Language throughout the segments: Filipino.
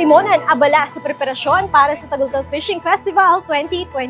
Atimonan abala sa preparasyon para sa Tagultol Fishing Festival 2025.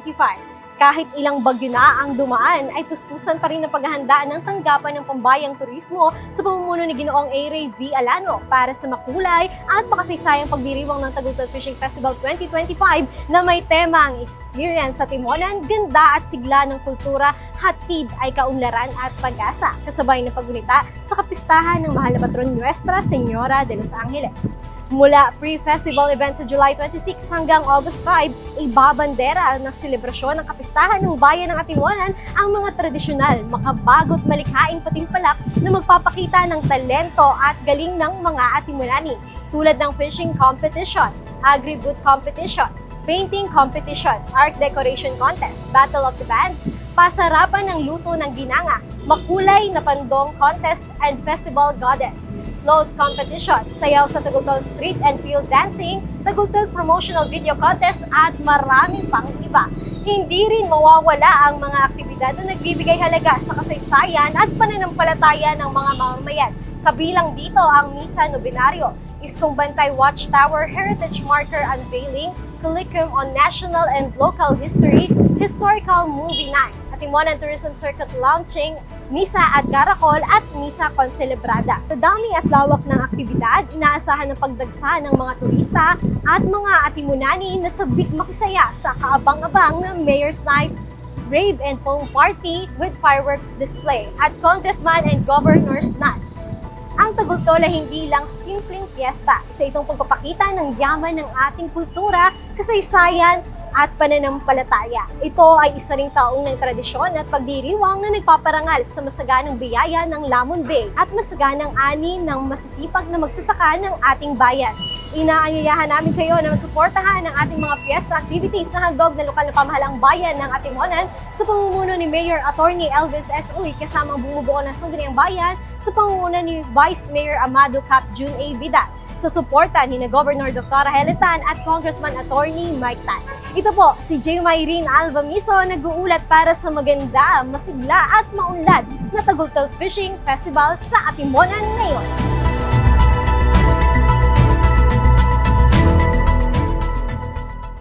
Kahit ilang bagyo na ang dumaan, ay puspusan pa rin ang paghahandaan ng tanggapan ng pambayang turismo sa pamumuno ni Ginoong A. Ray V. Alano para sa makulay at makasaysayang pagdiriwang ng Tagultol Fishing Festival 2025 na may temang experience sa Timonan, ganda at sigla ng kultura, hatid ay kaunlaran at pag-asa, kasabay ng paggunita sa kapistahan ng mahal na patron Nuestra Señora de los Angeles. Mula pre-festival event sa July 26 hanggang August 5, ibabandera ng selebrasyon ng kapistahan ng bayan ng Atimonan ang mga tradisyonal, makabagot malikhaing patimpalak na magpapakita ng talento at galing ng mga Atimonani tulad ng fishing competition, agri-boot competition, painting competition, art decoration contest, battle of the bands, pasarapan ng luto ng ginanga, makulay na pandong contest and festival goddess, float competition, sayaw sa Tagultol Street and Field Dancing, Tagultol Promotional Video Contest at maraming pang iba. Hindi rin mawawala ang mga aktibidad na nagbibigay halaga sa kasaysayan at pananampalataya ng mga mamamayan. Kabilang dito ang Misa Nobenaryo, Iskong Bantay Watchtower Heritage Marker Unveiling, Curriculum on National and Local History, Historical Movie Night, Atimonan Tourism Circuit Launching, Misa at Garacol at Misa Concelebrada. Sa dami at lawak ng aktibidad, inaasahan ng pagdagsa ng mga turista at mga atimunani na sabik makisaya sa kaabang-abang ng Mayor's Night Rave and Foam Party with fireworks display at Congressman and Governor's Night. Ang Tagultol hindi lang simpleng piyesta. Isa itong pagpapakita ng yaman ng ating kultura, kasaysayan, at pananampalataya. Ito ay isa ring taong ng tradisyon at pagdiriwang na nagpaparangal sa masaganang biyaya ng Lamon Bay at masaganang ani ng masisipag na magsasaka ng ating bayan. Inaanyayahan namin kayo na masuportahan ang ating mga fiesta activities na handog ng lokal na pamahalang bayan ng Atimonan sa pamumuno ni Mayor Attorney Elvis S. Uy kasamang bumubuo ng Sangguniang Bayan sa pamumuno ni Vice Mayor Amado Cap June A. Vidal sa suporta ni na Governor Dr. Heletan at Congressman Attorney Mike Tan. Ito po si J. Myrene Alvamiso nag-uulat para sa maganda, masigla at maunlad na Tagultol Fishing Festival sa Atimonan ngayon.